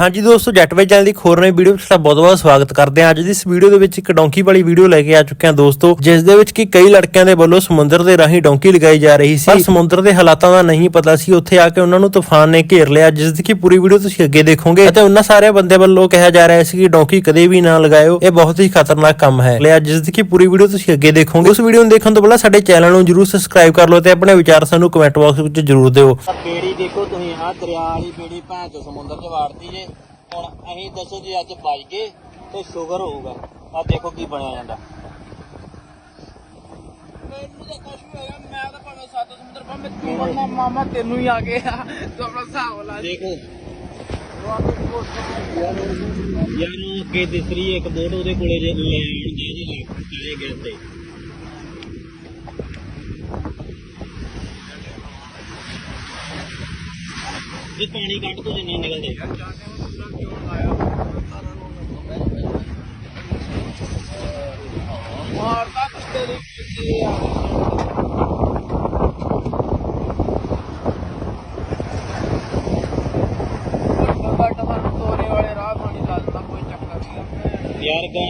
ਹਾਂਜੀ ਦੋਸਤੋ ਜੱਟ ਵੇ ਚੈਨਲ ਦੀ ਹੋਰ ਨਵੀਂ ਵੀਡੀਓ ਵਿੱਚ ਤੁਹਾਡਾ ਬਹੁਤ-ਬਹੁਤ ਸਵਾਗਤ ਕਰਦੇ ਹਾਂ। ਅੱਜ ਦੀ ਇਸ ਵੀਡੀਓ ਦੇ ਵਿੱਚ ਇੱਕ ਡੌਂਕੀ ਵਾਲੀ ਵੀਡੀਓ ਲੈ ਕੇ ਆ ਚੁੱਕੇ ਹਾਂ ਦੋਸਤੋ ਜਿਸ ਦੇ ਵਿੱਚ ਕਿ ਕਈ ਲੜਕਿਆਂ ਦੇ ਵੱਲੋਂ ਸਮੁੰਦਰ ਦੇ ਰਾਹੀਂ ਡੌਂਕੀ ਲਗਾਈ ਜਾ ਰਹੀ ਸੀ। ਪਰ ਸਮੁੰਦਰ ਦੇ ਹਾਲਾਤਾਂ ਦਾ ਨਹੀਂ ਪਤਾ ਸੀ। ਉੱਥੇ ਆ ਕੇ ਉਹਨਾਂ ਨੂੰ ਤੂਫਾਨ ਨੇ ਘੇਰ ਲਿਆ। ਜਿਸ ਦੀ ਕਿ ਪੂਰੀ ਵੀਡੀਓ ਤੁਸੀਂ ਅੱਗੇ ਦੇਖੋਗੇ। ਅਤੇ ਉਹਨਾਂ ਸਾਰੇ ਬੰਦੇ ਵੱਲੋਂ ਕਿਹਾ ਜਾ ਰਿਹਾ ਸੀ ਕਿ ਡੌਂਕੀ ਕਦੇ ਵੀ ਨਾ ਲਗਾਇਓ। ਇਹ ਬਹੁਤ ਹੀ ਖਤਰਨਾਕ ਕੰਮ ਹੈ। ਲਿਆ ਜਿਸ ਦੀ ਕਿ ਪੂਰੀ ਵੀਡੀਓ ਤੁਸੀਂ ਅੱਗੇ ਦੇਖੋਗੇ। ਉਸ ਵੀਡੀਓ ਨੂੰ ਦੇਖਣ ਤੋਂ ਪਹਿਲਾਂ ਸਾਡੇ ਚੈਨਲ ਨੂੰ ਜਰੂਰ ਸਬਸਕ੍ਰਾਈਬ ਕਰ ਲਓ ਤੇ ਆਪਣੇ ਵਿਚਾਰ ਸਾਨੂੰ ਕਮੈਂਟ ਬਾਕਸ ਵਿੱਚ ਜਰੂਰ ਦਿਓ। ਆਹ ਦੇਖੋ ਤੁਸੀਂ ਆਹ ਦਰਿਆ ਵਾਲੀ ਬੇੜੀ ਭੈਣ ਸਮੁੰਦਰ 'ਚ ਵਾੜਤੀ ਜੇ। ਹੁਣ ਅਸੀਂ ਦੱਸੋ ਜੀ ਅੱਜ ਬਚ ਗਏ ਤੇ ਸ਼ੂਗਰ ਹੋਊਗਾ। ਆਹ ਦੇਖੋ ਕੀ ਬਣਿਆ ਜਾਂਦਾ। ਮੈਨੂੰ ਤਾਂ ਕੁਛ ਵੀ ਹੋਇਆ ਮੈਂ ਤਾਂ ਭਾਵੇਂ ਸੱਤ ਸਮੁੰਦਰ ਪਾ ਮੈਂ ਤੂੰ ਮਾਮਾ ਤੈਨੂੰ ਹੀ ਆ ਗਿਆ ਤੂੰ ਆਪਣਾ ਹਿਸਾਬ ਲਾ ਦੇਖੋ। ਯਾਰ ਨੂੰ ਅੱਗੇ ਦਿਸਰੀ ਇੱਕ ਬੋਟ ਉਹਦੇ ਕੋਲੇ ਜੇ ਲੈ ਜੀ ਚਲੇ ਗਏ ਤੇ। ਇਹ ਪਾਣੀ ਕੱਢ ਤੋਂ ਜਿੰਨਾ ਨਿਕਲਦਾ ਮਾਰਦਾ ਕੁੱਤੇ ਦੀ? ਪਿੱਛੇ ਆ ਘੱਟ ਘੱਟ ਸਾਨੂੰ ਤੋਰੇ ਵਾਲੇ ਰਾਹ ਪਾਣੀ ਲਾ ਦਿੰਦਾ ਕੋਈ ਚੱਕਰ ਨਹੀਂ। ਯਾਰ ਗਾਂ